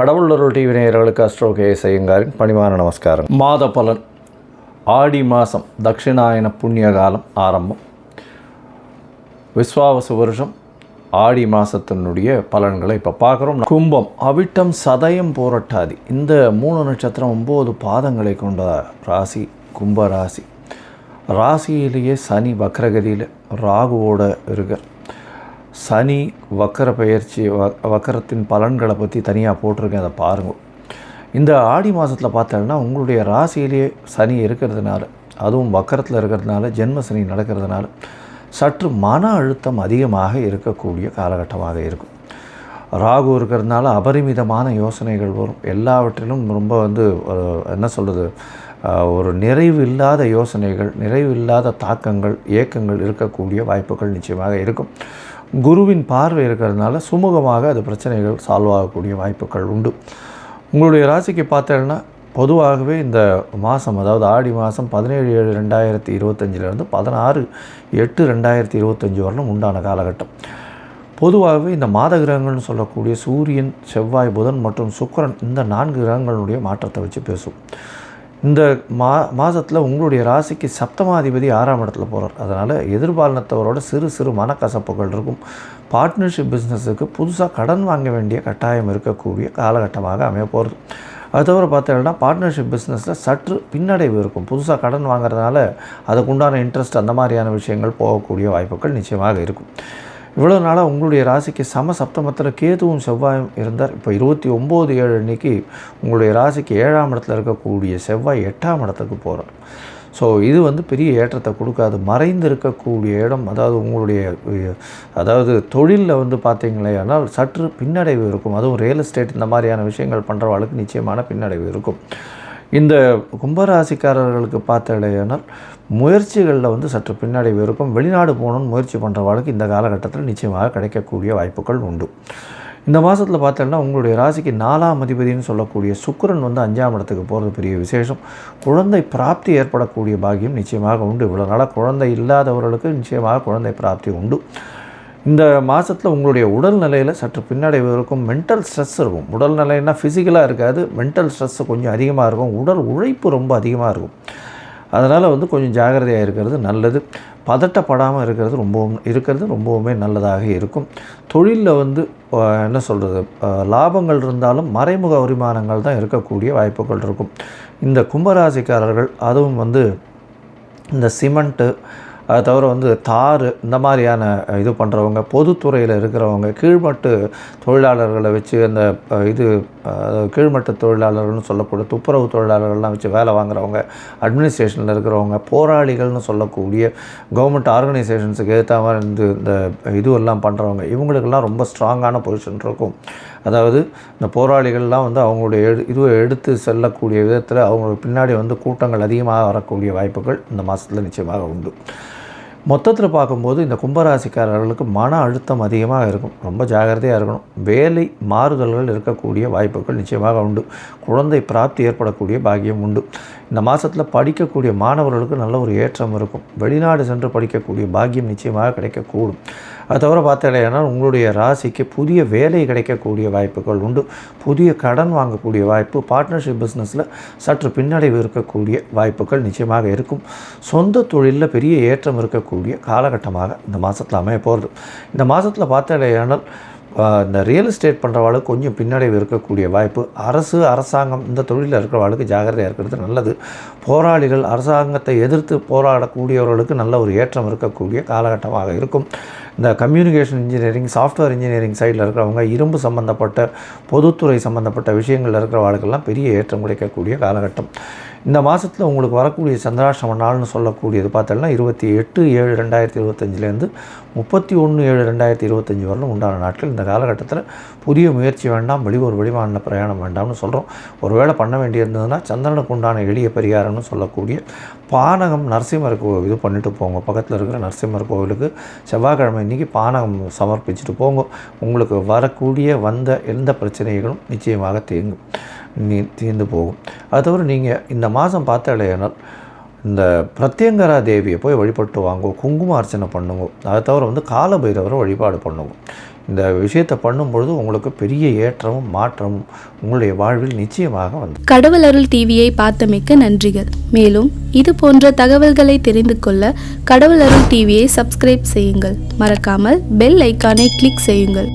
கடவுளருள் TV நேயர்களுக்கு astro K செய்யுங்காரின் பணிவான நமஸ்காரம். மாத பலன். ஆடி மாதம் தட்சிணாயன புண்ணிய காலம் ஆரம்பம். விஸ்வாவச வருஷம். ஆடி மாதத்தினுடைய பலன்களை இப்போ பார்க்குறோம். கும்பம் அவிட்டம் சதயம் போரட்டாதி. இந்த மூணு நட்சத்திரம் ஒம்பது பாதங்களை கொண்ட ராசி கும்ப ராசி. ராசியிலேயே சனி வக்ரகதியில் ராகுவோட இருக்கார். சனி வக்கர பயிற்சி வ வக்கரத்தின் பலன்களை பற்றி தனியாக போட்டிருக்கேன். அதை பாருங்கள் இந்த ஆடி மாதத்தில் பார்த்தோன்னா உங்களுடைய ராசியிலேயே சனி இருக்கிறதுனால அதுவும் வக்கரத்தில் இருக்கிறதுனால ஜென்ம சனி நடக்கிறதுனால சற்று மன அழுத்தம் அதிகமாக இருக்கக்கூடிய காலகட்டமாக இருக்கும். ராகு இருக்கிறதுனால அபரிமிதமான யோசனைகள் வரும். எல்லாவற்றிலும் ரொம்ப வந்து என்ன சொல்கிறது ஒரு நிறைவு இல்லாத யோசனைகள் நிறைவு இல்லாத தாக்கங்கள் ஏக்கங்கள் இருக்கக்கூடிய வாய்ப்புகள் நிச்சயமாக இருக்கும். குருவின் பார்வை இருக்கிறதுனால சுமூகமாக அது பிரச்சனைகள் சால்வ் ஆகக்கூடிய வாய்ப்புகள் உண்டு. உங்களுடைய ராசிக்கு பார்த்தேன்னா பொதுவாகவே இந்த மாதம் அதாவது ஆடி மாதம் பதினேழு ஏழு ரெண்டாயிரத்தி இருபத்தஞ்சிலேருந்து பதினாறு எட்டு ரெண்டாயிரத்தி இருபத்தஞ்சி வரலும் உண்டான காலகட்டம். பொதுவாகவே இந்த மாத கிரகங்கள்னு சொல்லக்கூடிய சூரியன் செவ்வாய் புதன் மற்றும் சுக்கரன் இந்த நான்கு கிரகங்களுடைய மாற்றத்தை வச்சு பேசும் இந்த மா மாதத்தில் உங்களுடைய ராசிக்கு சப்தமாதிபதி ஆறாம் இடத்துல போகிறார் அதனால் எதிர்பாலினத்தவரோட சிறு சிறு மனக்கசப்புகள் இருக்கும். பார்ட்னர்ஷிப் பிஸ்னஸுக்கு புதுசாக கடன் வாங்க வேண்டிய கட்டாயம் இருக்கக்கூடிய காலகட்டமாக அமைய போகிறது அது தவிர பார்த்தீங்கன்னா பார்ட்னர்ஷிப் பிஸ்னஸில் சற்று பின்னடைவு இருக்கும். புதுசாக கடன் வாங்குறதுனால அதுக்குண்டான இன்ட்ரெஸ்ட் அந்த மாதிரியான விஷயங்கள் போகக்கூடிய வாய்ப்புகள் நிச்சயமாக இருக்கும். இவ்வளோ நாளாக உங்களுடைய ராசிக்கு சம சப்தமத்தில் கேதுவும் செவ்வாயும் இருந்தார். இப்போ இருபத்தி ஒம்பது ஏழு அன்னைக்கு உங்களுடைய ராசிக்கு ஏழாம் இடத்துல இருக்கக்கூடிய செவ்வாய் எட்டாம் இடத்துக்கு போகிறார் ஸோ இது வந்து பெரிய ஏற்றத்தை கொடுக்காது. மறைந்து இருக்கக்கூடிய இடம் அதாவது உங்களுடைய அதாவது தொழிலில் வந்து பார்த்தீங்களே ஆனால் சற்று பின்னடைவு இருக்கும். அதுவும் ரியல் எஸ்டேட் இந்த மாதிரியான விஷயங்கள் பண்ணுறவர்களுக்கு நிச்சயமான பின்னடைவு இருக்கும். இந்த கும்பராசிக்காரர்களுக்கு பார்த்தடையானால் முயற்சிகளில் வந்து சற்று பின்னாடி இருக்கும் வெளிநாடு போகணும்னு முயற்சி பண்ணுறவர்களுக்கு இந்த காலகட்டத்தில் நிச்சயமாக கிடைக்கக்கூடிய வாய்ப்புகள் உண்டு. இந்த மாதத்தில் பார்த்தோன்னா உங்களுடைய ராசிக்கு நாலாம் அதிபதினு சொல்லக்கூடிய சுக்கரன் வந்து அஞ்சாம் இடத்துக்கு போகிறது பெரிய விசேஷம். குழந்தை பிராப்தி ஏற்படக்கூடிய பாக்கியம் நிச்சயமாக உண்டு. இவ்வளோ நாளாக குழந்தை இல்லாதவர்களுக்கு நிச்சயமாக குழந்தை பிராப்தி உண்டு. இந்த மாதத்தில் உங்களுடைய உடல்நிலையில் சற்று பின்னடைவு இருக்கும் மென்டல் ஸ்ட்ரெஸ் இருக்கும். உடல்நிலைன்னா ஃபிசிக்கலாக இருக்காது மென்டல் ஸ்ட்ரெஸ் கொஞ்சம் அதிகமாக இருக்கும் உடல் உழைப்பு ரொம்ப அதிகமாக இருக்கும். அதனால் வந்து கொஞ்சம் ஜாகிரதையாக இருக்கிறது நல்லது. பதட்டப்படாமல் இருக்கிறது ரொம்பவும் இருக்கிறது ரொம்பவுமே நல்லதாக இருக்கும். தொழிலில் வந்து என்ன சொல்கிறது லாபங்கள் இருந்தாலும் மறைமுக வருமானங்கள் தான் இருக்கக்கூடிய வாய்ப்புகள் இருக்கும். இந்த கும்பராசிக்காரர்கள் அதுவும் வந்து இந்த சிமெண்ட்டு அதை தவிர வந்து தார் இந்த மாதிரியான இது பண்ணுறவங்க பொதுத்துறையில் இருக்கிறவங்க கீழ்மட்டு தொழிலாளர்களை வச்சு அந்த இது கீழ்மட்ட தொழிலாளர்கள்னு சொல்லக்கூடிய துப்புரவு தொழிலாளர்கள்லாம் வச்சு வேலை வாங்குறவங்க அட்மினிஸ்ட்ரேஷனில் இருக்கிறவங்க போராளிகள்னு சொல்லக்கூடிய கவர்மெண்ட் ஆர்கனைசேஷன்ஸுக்கு ஏற்ற மாதிரி இந்த இந்த இதுவெல்லாம் பண்ணுறவங்க இவங்களுக்கெல்லாம் ரொம்ப ஸ்ட்ராங்கான பொசிஷன் இருக்கும். அதாவது இந்த போராளிகள்லாம் வந்து அவங்களுடைய எடு இதுவை எடுத்து செல்லக்கூடிய விதத்தில் அவங்களுக்கு பின்னாடி வந்து கூட்டங்கள் அதிகமாக வரக்கூடிய வாய்ப்புகள் இந்த மாதத்தில் நிச்சயமாக உண்டு. மொத்தத்தில் பார்க்கும்போது இந்த கும்பராசிக்காரர்களுக்கு மன அழுத்தம் அதிகமாக இருக்கும். ரொம்ப ஜாகிரதையாக இருக்கணும். வேலை மாறுதல்கள் இருக்கக்கூடிய வாய்ப்புகள் நிச்சயமாக உண்டு. குழந்தை பிராப்தி ஏற்படக்கூடிய பாக்கியம் உண்டு. இந்த மாதத்தில் படிக்கக்கூடிய மாணவர்களுக்கு நல்ல ஒரு ஏற்றம் இருக்கும். வெளிநாடு சென்று படிக்கக்கூடிய பாக்கியம் நிச்சயமாக கிடைக்கக்கூடும். அது தவிர பார்த்தீங்கன்னா உங்களுடைய ராசிக்கு புதிய வேலை கிடைக்கக்கூடிய வாய்ப்புகள் உண்டு. புதிய கடன் வாங்கக்கூடிய வாய்ப்பு பார்ட்னர்ஷிப் பிஸ்னஸில் சற்று பின்னடைவு இருக்கக்கூடிய வாய்ப்புகள் நிச்சயமாக இருக்கும். சொந்த தொழிலில் பெரிய ஏற்றம் இருக்கக்கூடிய காலகட்டமாக இந்த மாதத்தில் அமைய போகிறது இந்த மாதத்தில் பார்த்தீங்கன்னா இந்த ரியல் எஸ்டேட் பண்ணுறவாளுக்கு கொஞ்சம் பின்னடைவு இருக்கக்கூடிய வாய்ப்பு. அரசு அரசாங்கம் இந்த தொழிலில் இருக்கிறவாளுக்கு ஜாகிரதையாக இருக்கிறது நல்லது. போராளிகள் அரசாங்கத்தை எதிர்த்து போராடக்கூடியவர்களுக்கு நல்ல ஒரு ஏற்றம் இருக்கக்கூடிய காலகட்டமாக இருக்கும். இந்த கம்யூனிகேஷன் இன்ஜினியரிங் சாஃப்ட்வேர் இன்ஜினியரிங் சைடில் இருக்கிறவங்க இரும்பு சம்மந்தப்பட்ட பொதுத்துறை சம்மந்தப்பட்ட விஷயங்களில் இருக்கிறவாளுக்கெல்லாம் பெரிய ஏற்றம் கிடைக்கக்கூடிய காலகட்டம். இந்த மாதத்தில் உங்களுக்கு வரக்கூடிய சந்திராஷ்டம நாள்னு சொல்லக்கூடியது பார்த்தோம்னா இருபத்தி எட்டு ஏழு ரெண்டாயிரத்தி இருபத்தஞ்சிலேருந்து முப்பத்தி ஒன்று ஏழு ரெண்டாயிரத்தி இருபத்தஞ்சி வரலும் உண்டான நாட்கள். இந்த காலகட்டத்தில் புதிய முயற்சி வேண்டாம் வெளியூர் வெளிமாநில பிரயாணம் வேண்டாம்னு சொல்கிறோம் ஒருவேளை பண்ண வேண்டியிருந்ததுன்னா சந்திரனுக்கு உண்டான எளிய பரிகாரம்னு சொல்லக்கூடிய பானகம் நரசிம்மர் கோவில் இது பண்ணிட்டு போங்க. பக்கத்தில் இருக்கிற நரசிம்மர் கோவிலுக்கு செவ்வாய்க்கிழமை இன்றைக்கி பானகம் சமர்ப்பிச்சுட்டு போங்க. உங்களுக்கு வரக்கூடிய வந்த எந்த பிரச்சனைகளும் நிச்சயமாக தேங்கும். நீ தீர்ந்து போகும். அது தவிர நீங்கள் இந்த மாதம் பார்த்தாலேனால் இந்த பிரத்யங்கரா தேவியை போய் வழிபட்டு வாங்க குங்கும அர்ச்சனை பண்ணுங்க. அதை தவிர வந்து காலபைரவரை வழிபாடு பண்ணுவோம் இந்த விஷயத்தை பண்ணும்பொழுது உங்களுக்கு பெரிய ஏற்றமும் மாற்றமும் உங்களுடைய வாழ்வில் நிச்சயமாக வந்து கடவுள் அருள் டிவியை பார்த்தமைக்க நன்றிகள். மேலும் இது போன்ற தகவல்களை தெரிந்து கொள்ள கடவுள் அருள் டிவியை சப்ஸ்கிரைப் செய்யுங்கள். மறக்காமல் பெல் ஐக்கானை கிளிக் செய்யுங்கள்.